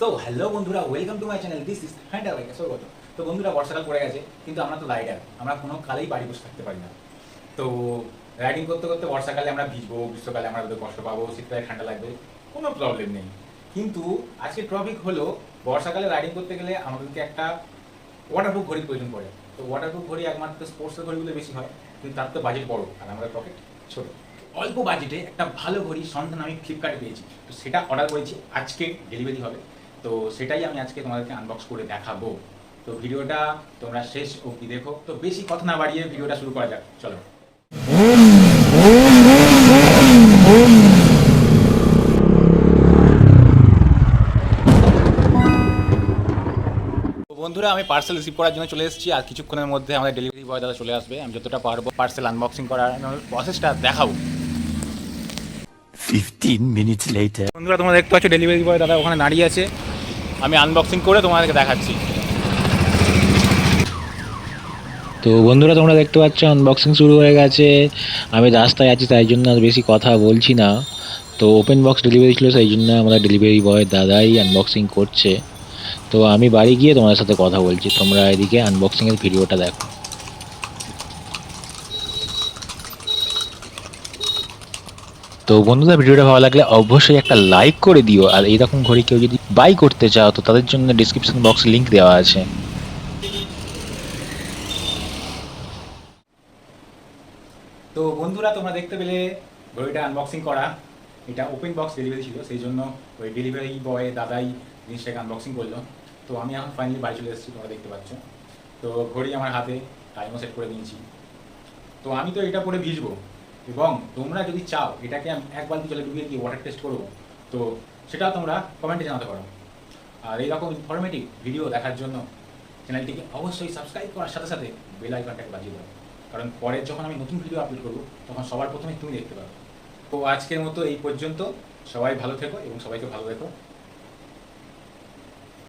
তো হ্যালো বন্ধুরা welcome to my channel this is hander বাইকে স্বাগত তো বন্ধুরা, বর্ষাকাল পড়ে গেছে, কিন্তু আমরা তো রাইডার আমরা কোনো কালেই বাড়ি বসে থাকতে পারি না। তো রাইডিং করতে করতে বর্ষাকালে আমরা ভিজবো, গ্রীষ্মকালে আমরা ওদের কষ্ট পাবো, শীতকালে ঠান্ডা লাগবে, কোনো প্রবলেম নেই। কিন্তু আজকে টপিক হলো, বর্ষাকালে রাইডিং করতে গেলে আমাদেরকে একটা ওয়াটারপ্রুফ ঘড়ির প্রয়োজন পড়ে। তো ওয়াটারপ্রুফ ঘড়ি একমাত্র স্পোর্টসের ঘড়িগুলো বেশি হয়, কিন্তু তার তো বাজেট বড়, আর আমাদের পকেট ছোট। অল্প বাজেটে একটা ভালো ঘড়ি সন্ধান আমি ফ্লিপকার্টে পেয়েছি। তো সেটা অর্ডার করেছি, আজকে ডেলিভারি হবে। তো সেটাই আমি আজকে তোমাদেরকে আনবক্স করে দেখাবো। তো ভিডিওটা তোমরা শেষ অবধি দেখো। তো বেশি কথা না বাড়িয়ে ভিডিওটা শুরু করা যাক চলো। তো বন্ধুরা আমি পার্সেল রিসিভ করার জন্য চলে এসেছি। আর কিছুক্ষণের মধ্যে আমাদের ডেলিভারি বয় দাদা চলে আসবে। আমি যতটা পারব পার্সেল আনবক্সিং করার প্রসেসটা দেখাবো। 15 minutes later. বন্ধুরা তোমরা দেখতে পাচ্ছ ডেলিভারি বয় দাদা ওখানে দাঁড়িয়ে আছে। আমি আনবক্সিং করে তোমাদেরকে দেখাচ্ছি। তো বন্ধুরা, তোমরা দেখতে পাচ্ছ আনবক্সিং শুরু হয়ে গেছে। আমি রাস্তায় আছি, তাই জন্য আর বেশি কথা বলছি না। তো ওপেন বক্স ডেলিভারি ছিল, সেই জন্য আমাদের ডেলিভারি বয় দাদাই আনবক্সিং করছে। তো আমি বাড়ি গিয়ে তোমাদের সাথে কথা বলছি। তোমরা এদিকে আনবক্সিংয়ের ভিডিওটা দেখো। তো বন্ধুরা, ভিডিওটা ভালো লাগলে অবশ্যই একটা লাইক করে দিও। আর এইরকম ঘড়ি কেউ যদি বাই করতে চাও, তো তাদের জন্য ডিসক্রিপশন বক্স লিংক দেওয়া আছে। তো বন্ধুরা, তোমরা দেখতে পেলে ঘড়িটা আনবক্সিং করা। এটা ওপেন বক্স ডেলিভারি ছিল, সেই জন্য ওই ডেলিভারি বয় দাদাই জিনিসটাকে আনবক্সিং করল। তো আমি এখন ফাইনালি বাড়ি চলে এসেছি, তোমরা দেখতে পাচ্ছ। তো ঘড়ি আমার হাতে টাইমও সেট করে দিয়েছি। তো আমি তো এটা পরে ভিজবো। এবং তোমরা যদি চাও, এটাকে আমি এক বালতি জলে ডুবিয়ে কি ওয়াটার টেস্ট করব, তো সেটাও তোমরা কমেন্টে জানাতে পারো। আর এইরকম ইনফরমেটিভ ভিডিও দেখার জন্য চ্যানেলটিকে অবশ্যই সাবস্ক্রাইব করার সাথে সাথে বেল আইকনটাকে বাজিয়ে দাও। কারণ পরে যখন আমি নতুন ভিডিও আপলোড করব, তখন সবার প্রথমে তুমি দেখতে পাবে। তো আজকের মতো এই পর্যন্ত। সবাই ভালো থেকো এবং সবাইকে ভালো রেখো।